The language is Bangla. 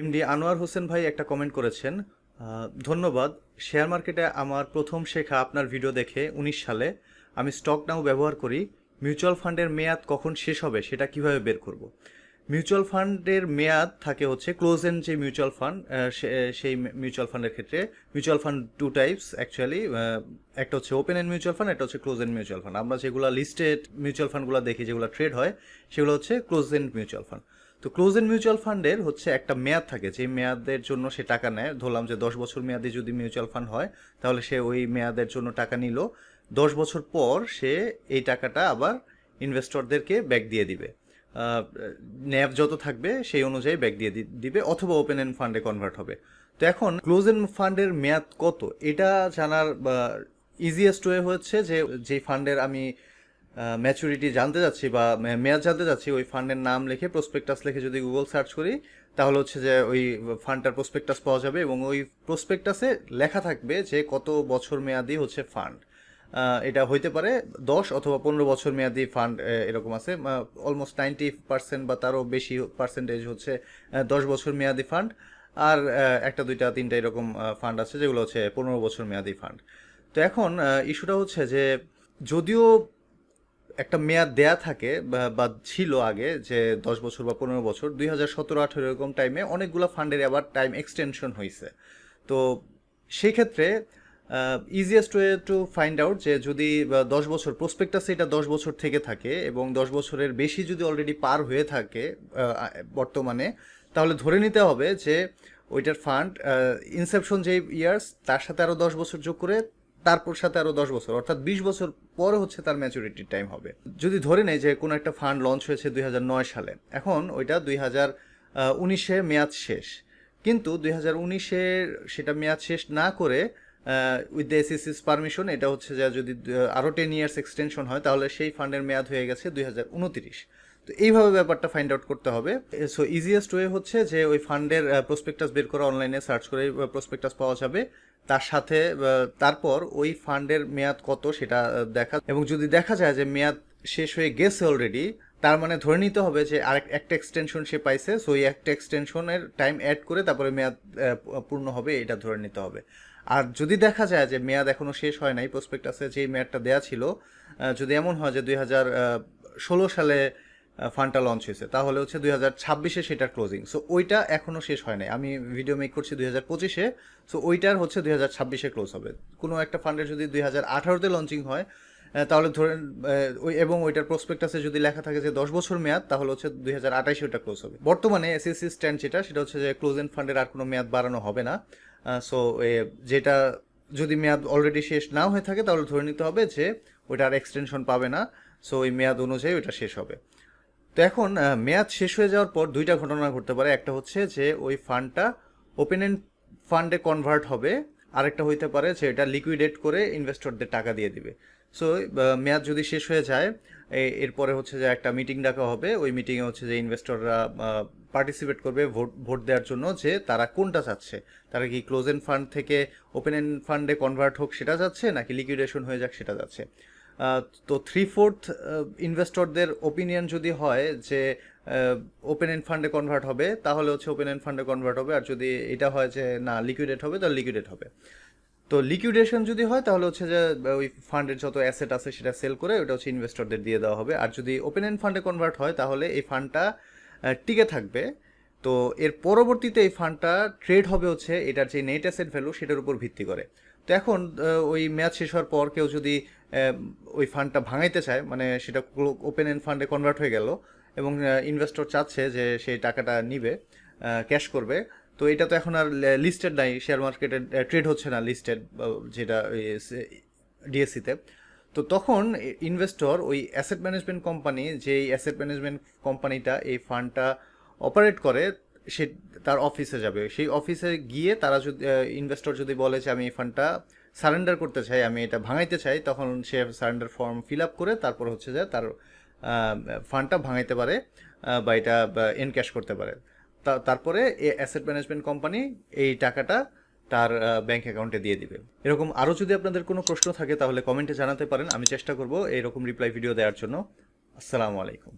এমডি আনোয়ার হোসেন ভাই একটা কমেন্ট করেছেন ধন্যবাদ। শেয়ার মার্কেটে আমার প্রথম শেখা আপনার ভিডিও দেখে উনিশ সালে। আমি স্টক নাও ব্যবহার করি মিউচুয়াল ফান্ডের মেয়াদ কখন শেষ হবে সেটা কীভাবে বের করব? মিউচুয়াল ফান্ডের মেয়াদ থাকে হচ্ছে ক্লোজ এন্ড যে মিউচুয়াল ফান্ড সেই মিউচুয়াল ফান্ডের ক্ষেত্রে mutual fund two types actually একটা হচ্ছে ওপেন এন্ড মিউচুয়াল ফান্ড একটা হচ্ছে ক্লোজ এন্ড মিউচুয়াল ফান্ড আমরা যেগুলো লিস্টেড মিউচুয়াল ফান্ডগুলো দেখি, যেগুলো ট্রেড হয়, সেগুলো হচ্ছে ক্লোজ এন্ড মিউচুয়াল ফান্ড তো ক্লোজ এন্ড মিউচুয়াল ফান্ডের হচ্ছে একটা মেয়াদ থাকে যে মেয়াদের জন্য সে টাকা নেয়। ধরলাম যে দশ বছর মেয়াদে যদি মিউচুয়াল ফান্ড হয়, তাহলে সে ওই মেয়াদের জন্য টাকা নিল। দশ বছর পর সে এই টাকাটা আবার ইনভেস্টরদেরকে ব্যাক দিয়ে দিবে। ন্যাব যত থাকবে সেই অনুযায়ী ব্যাক দিয়ে দিবে অথবা ওপেন এন্ড ফান্ডে কনভার্ট হবে। তো এখন ক্লোজ এন্ড ফান্ডের মেয়াদ কত? এটা জানার ইজিয়েস্ট ওয়ে হচ্ছে যে যেই ফান্ডের আমি ম্যাচুরিটি জানতে যাচ্ছি বা মেয়াদ জানতে যাচ্ছি, ওই ফান্ডের নাম লিখে প্রসপেক্টাস লিখে যদি গুগল সার্চ করি, তাহলে হচ্ছে যে ওই ফান্ডটার প্রসপেক্টাস পাওয়া যাবে এবং ওই প্রসপেক্টাসে লেখা থাকবে যে কত বছর মেয়াদি হচ্ছে ফান্ড এটা হইতে পারে দশ অথবা পনেরো বছর মেয়াদি ফান্ড এরকম আছে। অলমোস্ট নাইনটি পার্সেন্ট বা তারও বেশি পার্সেন্টেজ হচ্ছে দশ বছর মেয়াদি ফান্ড আর একটা, দুইটা, তিনটা এরকম ফান্ড আছে যেগুলো হচ্ছে পনেরো বছর মেয়াদি ফান্ড তো এখন ইস্যুটা হচ্ছে যে যদিও একটা মেয়াদ দেয়া থাকে বা- ছিল আগে যে দশ বছর বা পনেরো বছর, দুই হাজার সতেরো আঠেরো এরকম টাইমে অনেকগুলো ফান্ডের আবার টাইম এক্সটেনশন হয়েছে তো সেই ক্ষেত্রে easiest way to find out যে যদি দশ বছর প্রসপেক্টাসে এটা দশ বছর থেকে থাকে এবং দশ বছরের বেশি যদি অলরেডি পার হয়ে থাকে বর্তমানে, তাহলে ধরে নিতে হবে যে ওইটার ফান্ড ইনসেপশন যে ইয়ার্স তার সাথে আরও দশ বছর যোগ করে তারপর সাথে আরও দশ বছর, অর্থাৎ বিশ বছর পরে হচ্ছে তার ম্যাচুরিটি টাইম হবে। যদি ধরে নেই যে কোনো একটা ফান্ড লঞ্চ হয়েছে দুই হাজার নয় সালে, এখন ওইটা দুই হাজার উনিশে মেয়াদ শেষ। কিন্তু দুই হাজার উনিশের সেটা মেয়াদ শেষ না করে উইথ দ্য এসিসিস পারমিশন এটা হচ্ছে যে যদি আরও টেন ইয়ার্স এক্সটেনশন হয়, তাহলে সেই ফান্ডের মেয়াদ হয়ে গেছে দুই হাজার উনত্রিশ। তো এইভাবে ব্যাপারটা ফাইন্ড আউট করতে হবে। সো ইজিয়েস্ট ওয়ে হচ্ছে যে ওই ফান্ডের প্রসপেক্টাস বের করা অনলাইনে সার্চ করে প্রসপেক্টাস পাওয়া যাবে। তার সাথে তারপর ওই ফান্ডের মেয়াদ কত সেটা দেখা। এবং যদি দেখা যায় যে মেয়াদ শেষ হয়ে গেছে অলরেডি তার মানে ধরে নিতে হবে যে আরেক, একটা এক্সটেনশন সে পাইছে। সো ওই একটা এক্সটেনশনের টাইম অ্যাড করে তারপরে মেয়াদ পূর্ণ হবে, এটা ধরে নিতে হবে। আর যদি দেখা যায় যে মেয়াদ এখনও শেষ হয় নাই প্রসপেক্টাসে যে মেয়াদটা দেয়া ছিল যদি এমন হয় যে দুই হাজার ষোলো সালে ফান্ডটা লঞ্চ হয়েছে, তাহলে হচ্ছে দুই হাজার ছাব্বিশে সেটার ক্লোজিং সো ওইটা এখনও শেষ হয় নাই। আমি ভিডিও মেক করছি দুই হাজার পঁচিশে। সো ওইটার হচ্ছে দুই হাজার ছাব্বিশে ক্লোজ হবে। কোনো একটা ফান্ডের যদি দুই হাজার আঠারোতে লঞ্চিং হয় তাহলে ধরেন ওই এবং ওইটার প্রসপেক্টাসে যদি লেখা থাকে যে দশ বছর মেয়াদ, তাহলে হচ্ছে দুই হাজার আঠাইশে ওটা ক্লোজ হবে। বর্তমানে এসএসসি স্ট্যান্ড যেটা, সেটা হচ্ছে যে ক্লোজ এন্ড ফান্ডের আর কোনো মেয়াদ বাড়ানো হবে না। সো যেটা যদি মেয়াদ অলরেডি শেষ না হয়ে থাকে, তাহলে ধরে নিতে হবে যে ওইটা আর এক্সটেনশন পাবে না। সো ওই মেয়াদ অনুযায়ী ওইটা শেষ হবে। তো এখন মেয়াদ শেষ হয়ে যাওয়ার পর দুইটা ঘটনা ঘটতে পারে। একটা হচ্ছে যে ওই ফান্ডটা ওপেন এন্ড ফান্ডে কনভার্ট হবে। আরেকটা হইতে পারে যে এটা লিকুইডেট করে ইনভেস্টরদের টাকা দিয়ে দিবে। সো মেয়াদ যদি শেষ হয়ে যায় এরপরে হচ্ছে যে একটা মিটিং ডাকা হবে। ওই মিটিংয়ে হচ্ছে যে ইনভেস্টররা পার্টিসিপেট করবে ভোট ভোট দেওয়ার জন্য যে তারা কোনটা চাচ্ছে। তারা কি ক্লোজ এন্ড ফান্ড থেকে ওপেন এন্ড ফান্ডে কনভার্ট হোক সেটা যাচ্ছে, নাকি লিকুইডেশন হয়ে যাক সেটা যাচ্ছে। তো থ্রি ফোর্থ ইনভেস্টরদের ওপিনিয়ন যদি হয় যে ওপেন এন্ড ফান্ডে কনভার্ট হবে, তাহলে হচ্ছে ওপেন এন্ড ফান্ডে কনভার্ট হবে, আর যদি এটা হয় যে না লিকুইডেট হবে, তাহলে লিকুইডেট হবে। তো লিকুইডেশন যদি হয়, তাহলে হচ্ছে যে ওই ফান্ডের যত অ্যাসেট আছে সেটা সেল করে ওটা হচ্ছে ইনভেস্টরদের দিয়ে দেওয়া হবে। আর যদি ওপেন এন্ড ফান্ডে কনভার্ট হয়, তাহলে এই ফান্ডটা টিকে থাকবে। তো এর পরবর্তীতে এই ফান্ডটা ট্রেড হবে হচ্ছে এটার যে নেট অ্যাসেট ভ্যালু সেটার উপর ভিত্তি করে। তো এখন ওই ম্যাচ শেষ হওয়ার পর কেউ যদি ওই ফান্ডটা ভাঙাইতে চায় মানে সেটা ওপেন এন্ড ফান্ডে কনভার্ট হয়ে গেল এবং ইনভেস্টর চাচ্ছে যে সেই টাকাটা নিবে ক্যাশ করবে, তো এটা তো এখন আর লিস্টেড নাই শেয়ার মার্কেটে ট্রেড হচ্ছে না লিস্টেড যেটা ডিএসসিতে তো তখন ইনভেস্টর ওই অ্যাসেট ম্যানেজমেন্ট কোম্পানি যেই অ্যাসেট ম্যানেজমেন্ট কোম্পানিটা এই ফান্ডটা অপারেট করে, সে তার অফিসে যাবে। সেই অফিসে গিয়ে তারা যদি ইনভেস্টর যদি বলে যে, আমি এই ফান্ডটা সারেন্ডার করতে চাই, আমি এটা ভাঙাইতে চাই, তখন সে সারেন্ডার ফর্ম ফিল আপ করে তারপর হচ্ছে যে তার ফান্ডটা ভাঙাইতে পারে বা এটা এনক্যাশ করতে পারে। তারপরে অ্যাসেট ম্যানেজমেন্ট কোম্পানি এই টাকাটা তার ব্যাংক অ্যাকাউন্টে দিয়ে দিবে। এরকম আরও যদি আপনাদের কোনো প্রশ্ন থাকে, তাহলে কমেন্টে জানাতে পারেন। আমি চেষ্টা করব এরকম রিপ্লাই ভিডিও দেওয়ার জন্য। আসসালামু আলাইকুম।